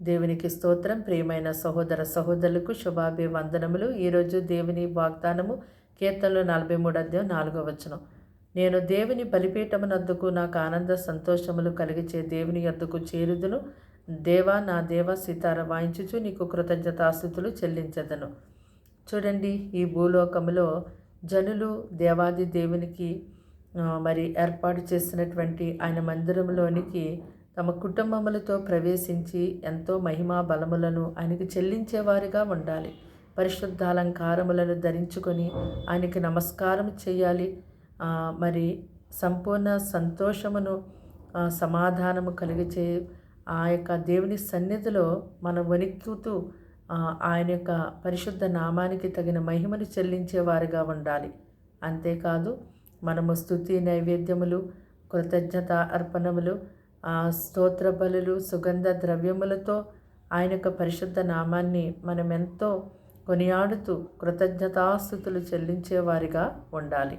దేవునికి స్తోత్రం. ప్రియమైన సహోదర సహోదరులకు శుభాభి వందనములు ఈరోజు దేవుని వాగ్దానము కీర్తనలు నలభై మూడు అధ్యాయం నాలుగో వచనం. నేను దేవుని బలిపీఠమునందుకు నాకు ఆనంద సంతోషములు కలిగించే దేవుని యొద్దకు చేరుదును. దేవా నా దేవ సీతార వాయించుచు నీకు కృతజ్ఞతాస్థుతులు చెల్లించదను. చూడండి ఈ భూలోకములో జనులు దేవాది దేవునికి మరి ఏర్పాటు చేసినటువంటి ఆయన మందిరంలోనికి తమ కుటుంబములతో ప్రవేశించి ఎంతో మహిమా బలములను ఆయనకి చెల్లించేవారిగా ఉండాలి. పరిశుద్ధ అలంకారములను ధరించుకొని ఆయనకి నమస్కారం చేయాలి. మరి సంపూర్ణ సంతోషమును సమాధానము కలిగిచే ఆ యొక్క దేవుని సన్నిధిలో మనం వణిక్కుతూ ఆయన యొక్క పరిశుద్ధ నామానికి తగిన మహిమను చెల్లించేవారుగా ఉండాలి. అంతేకాదు మనము స్థుతి నైవేద్యములు కృతజ్ఞత అర్పణములు ఆ, స్తోత్ర బలులు సుగంధ ద్రవ్యములతో ఆయన యొక్క పరిశుద్ధ నామాన్ని మనం ఎంతో కొనియాడుతూ కృతజ్ఞతాస్థుతులు చెల్లించేవారిగా ఉండాలి.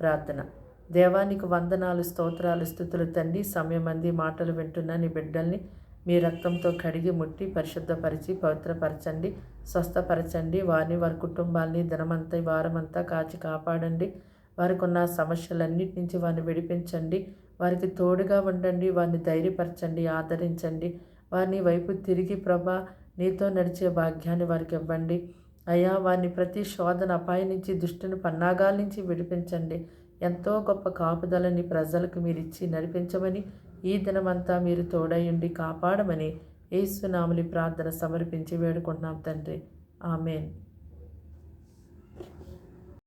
ప్రార్థన. దేవానికి వందనాలు స్తోత్రాలు స్థుతులు తండి సమయం అంది మాటలు వింటున్న నీ బిడ్డల్ని మీ రక్తంతో కడిగి ముట్టి పరిశుద్ధపరిచి పవిత్రపరచండి స్వస్థపరచండి. వారిని వారి కుటుంబాల్ని దినమంతా ఈ వారమంతా కాచి కాపాడండి. వారికి ఉన్న సమస్యలన్నిటి నుంచి వారిని విడిపించండి. వారికి తోడుగా ఉండండి. వారిని ధైర్యపరచండి. ఆదరించండి. వారిని వైపు తిరిగి ప్రభా నీతో నడిచే భాగ్యాన్ని వారికి ఇవ్వండి. అయ్యా వారిని ప్రతి శోధన అపాయం నుంచి దుష్టుని పన్నాగాల నుంచి విడిపించండి. ఎంతో గొప్ప కాపుదలని ప్రజలకు మీరు ఇచ్చి నడిపించమని ఈ దినమంతా మీరు తోడయుండి కాపాడమని ఏసునాములి ప్రార్థన సమర్పించి వేడుకుంటున్నాం తండ్రి. ఆమెన్.